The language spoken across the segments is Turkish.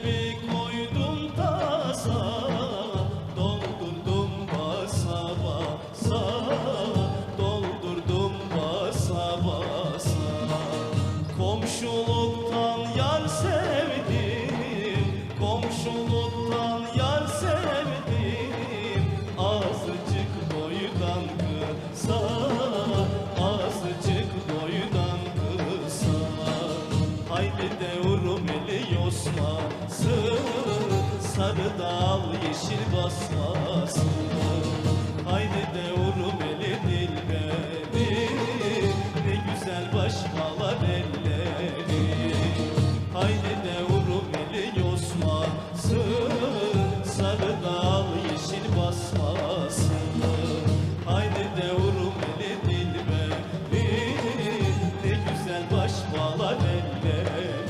Kalbi koydum tasa Doldurdum basa basa. Doldurdum basa basa. Komşuluktan yar sevdim Komşuluktan yar sevdim. Azıcık boydan kısa Azıcık boydan kısa. Haydi devrum eli yosması Sarı dal yeşil basması Haydi devrum eli dilberi Ne güzel baş bağlar elleri Haydi devrum eli yosması Sarı dal yeşil basması Haydi devrum eli dilberi Ne güzel baş bağlar elleri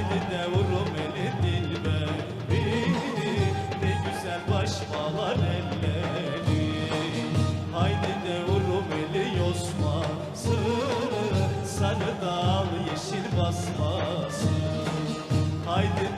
Haydi devrum eli dilberi Ne güzel baş bağlar elleri. Haydi devrum eli yosması. Sarı dal yeşil basması. Haydi